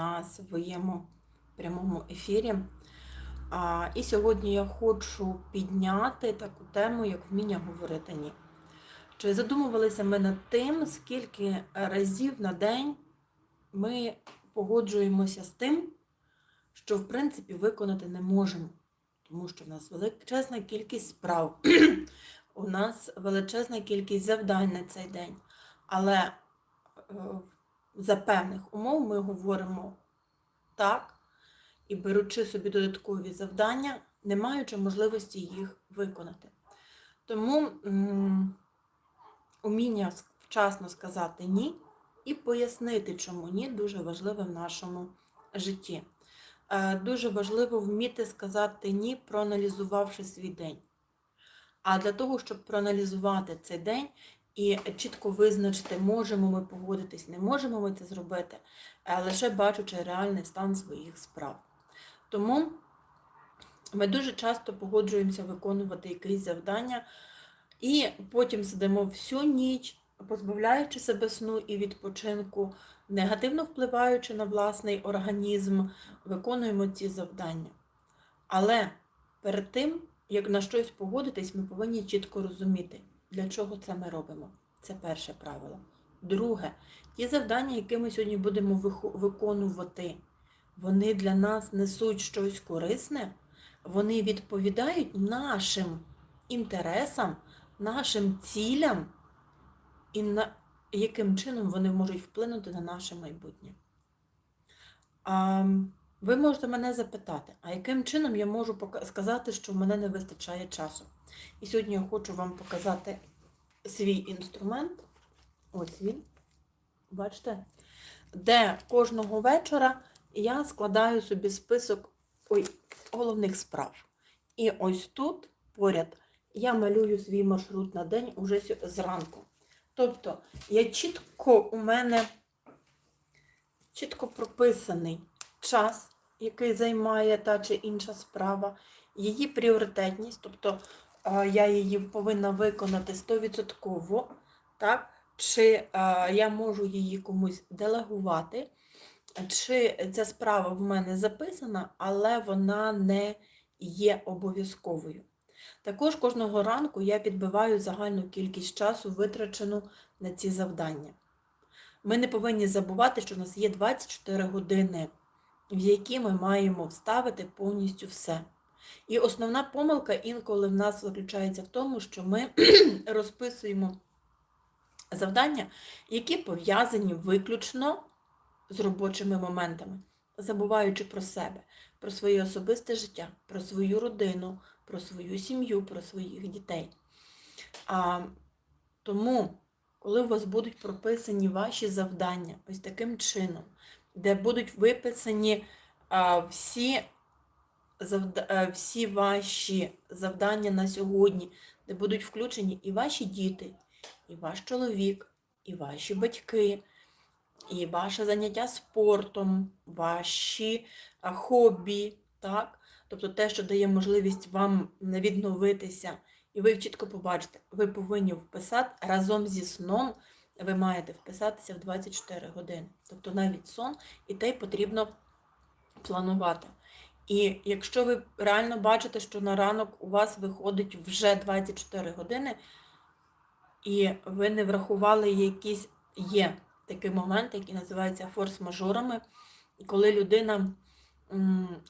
на своєму прямому ефірі. А, і сьогодні я хочу підняти таку тему, як вміння говорити ні. Чи задумувалися ми над тим, скільки разів на день ми погоджуємося з тим, що в принципі виконати не можемо, тому що в нас величезна кількість справ, у нас величезна кількість завдань на цей день. Але е, за певних умов ми говоримо так і беручи собі додаткові завдання, не маючи можливості їх виконати. Тому уміння вчасно сказати ні і пояснити, чому ні, дуже важливе в нашому житті. Е, Дуже важливо вміти сказати ні, проаналізувавши свій день. А для того, щоб проаналізувати цей день і чітко визначити, можемо ми погодитись, не можемо ми це зробити, е, лише бачучи реальний стан своїх справ. Тому ми дуже часто погоджуємося виконувати якісь завдання, і потім сидимо всю ніч, позбавляючи себе сну і відпочинку, негативно впливаючи на власний організм, виконуємо ці завдання. Але перед тим, як на щось погодитись, ми повинні чітко розуміти, для чого це ми робимо. Це перше правило. Друге, ті завдання, які ми сьогодні будемо виконувати, вони для нас несуть щось корисне, вони відповідають нашим інтересам, нашим цілям, і на яким чином вони можуть вплинути на наше майбутнє. А, ви можете мене запитати, а яким чином я можу сказати, що в мене не вистачає часу? І сьогодні я хочу вам показати свій інструмент. Ось він. Бачите? Де кожного вечора я складаю собі список ой, головних справ. І ось тут поряд я малюю свій маршрут на день уже зранку. Тобто я чітко у мене чітко прописаний час, який займає та чи інша справа, її пріоритетність, тобто е, я її повинна виконати 100%, так? чи е, я можу її комусь делегувати, чи ця справа в мене записана, але вона не є обов'язковою. Також кожного ранку я підбиваю загальну кількість часу, витрачену на ці завдання. Ми не повинні забувати, що у нас є 24 години, в які ми маємо вставити повністю все. І основна помилка інколи в нас заключається в тому, що ми розписуємо завдання, які пов'язані виключно з робочими моментами, забуваючи про себе, про своє особисте життя, про свою родину, про свою сім'ю, про своїх дітей. А, тому, коли у вас будуть прописані ваші завдання ось таким чином, де будуть виписані всі, всі ваші завдання на сьогодні, де будуть включені і ваші діти, і ваш чоловік, і ваші батьки, і ваше заняття спортом, ваші хобі, так? Тобто те, що дає можливість вам відновитися, і ви чітко побачите, ви повинні вписати разом зі сном, ви маєте вписатися в 24 години. Тобто навіть сон, і те потрібно планувати. І якщо ви реально бачите, що на ранок у вас виходить вже 24 години, і ви не врахували якісь є такий момент, який називається форс-мажорами, коли людина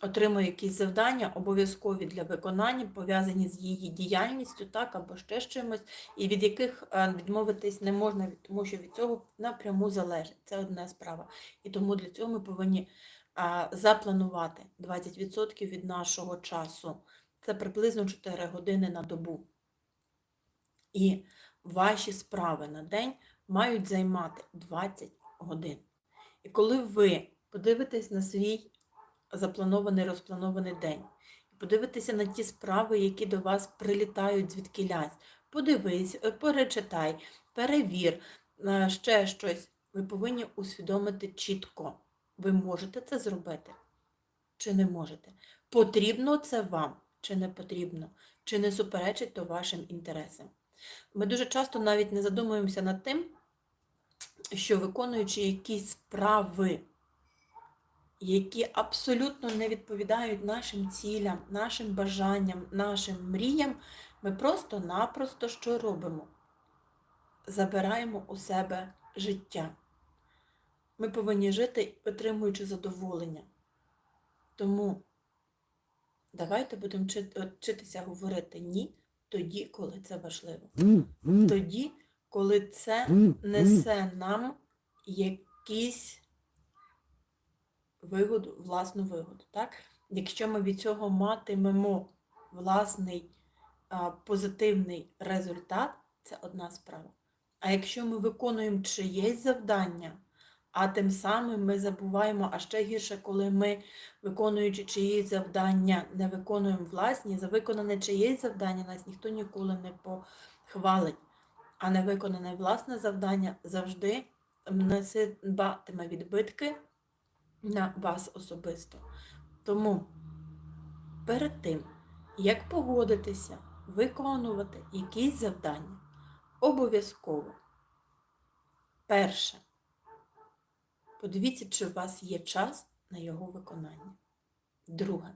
отримує якісь завдання, обов'язкові для виконання, пов'язані з її діяльністю, так, або ще чимось, і від яких е, відмовитись не можна, тому що від цього напряму залежить. Це одна справа. І тому для цього ми повинні запланувати 20% від нашого часу. Це приблизно 4 години на добу. І ваші справи на день мають займати 20 годин. І коли ви подивитесь на свій запланований, розпланований день, і подивитеся на ті справи, які до вас прилітають звідкілясь, подивись, е, перечитай, перевір, е, ще щось, ви повинні усвідомити чітко. Ви можете це зробити чи не можете? Потрібно це вам чи не потрібно? Чи не суперечить то вашим інтересам? Ми дуже часто навіть не задумуємося над тим, що виконуючи якісь справи які абсолютно не відповідають нашим цілям, нашим бажанням, нашим мріям, ми просто-напросто що робимо? Забираємо у себе життя. Ми повинні жити, отримуючи задоволення. Тому давайте будемо вчитися говорити ні тоді, коли це важливо. Тоді, коли це несе нам якісь вигоду, власну вигоду. Так? Якщо ми від цього матимемо власний позитивний результат, це одна справа. А якщо ми виконуємо чиєсь завдання, а тим самим ми забуваємо, а ще гірше, коли ми, виконуючи чиїсь завдання, не виконуємо власні, за виконане чиєсь завдання нас ніхто ніколи не похвалить. А невиконане власне завдання завжди неситиме відбитки на вас особисто. Тому перед тим, як погодитися, виконувати якісь завдання, обов'язково. Перше. Подивіться, чи у вас є час на його виконання. Друге.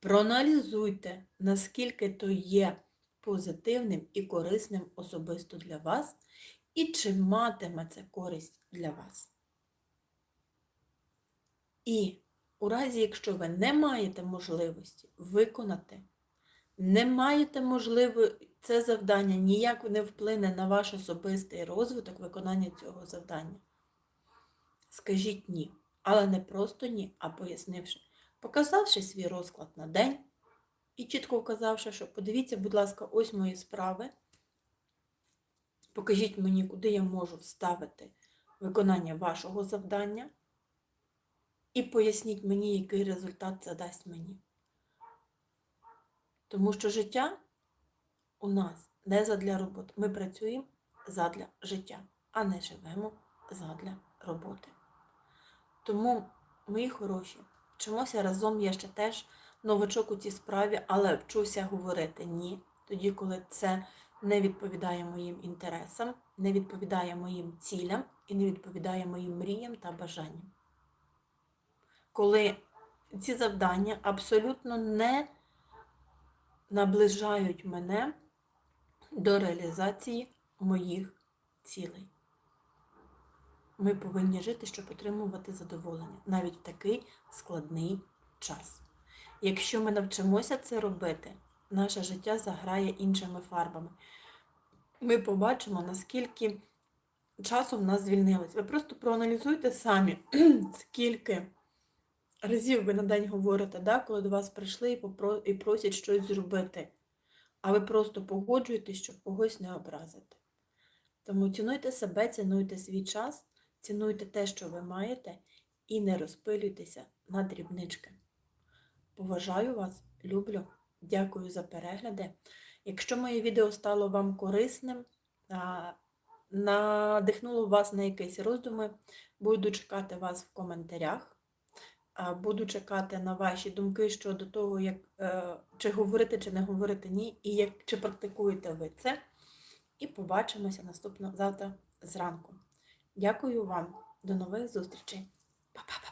Проаналізуйте, наскільки то є позитивним і корисним особисто для вас, і чи матиме це користь для вас. І у разі, якщо ви не маєте можливості виконати, не маєте можливості, це завдання ніяк не вплине на ваш особистий розвиток виконання цього завдання. Скажіть ні. Але не просто ні, а пояснивши, показавши свій розклад на день і чітко вказавши, що подивіться, будь ласка, ось мої справи. Покажіть мені, куди я можу вставити виконання вашого завдання. І поясніть мені, який результат це дасть мені. Тому що життя у нас не задля роботи. Ми працюємо задля життя, а не живемо задля роботи. Тому, мої хороші, вчимося разом, я ще теж новачок у цій справі, але вчуся говорити ні, тоді, коли це не відповідає моїм інтересам, не відповідає моїм цілям і не відповідає моїм мріям та бажанням. Коли ці завдання абсолютно не наближають мене до реалізації моїх цілей. Ми повинні жити, щоб отримувати задоволення, навіть в такий складний час. Якщо ми навчимося це робити, наше життя заграє іншими фарбами. Ми побачимо, наскільки часу в нас звільнилось. Ви просто проаналізуйте самі, скільки разів ви на день говорите, да, коли до вас прийшли і, попро... і просять щось зробити, а ви просто погоджуєтесь, щоб когось не образити. Тому цінуйте себе, цінуйте свій час, цінуйте те, що ви маєте, і не розпилюйтеся на дрібнички. Поважаю вас, люблю, дякую за перегляди. Якщо моє відео стало вам корисним, надихнуло вас на якісь роздуми, буду чекати вас в коментарях. Буду чекати на ваші думки щодо того, як, е, чи говорити, чи не говорити ні, і як, чи практикуєте ви це. І побачимося наступного завтра зранку. Дякую вам. До нових зустрічей. Па-па-па.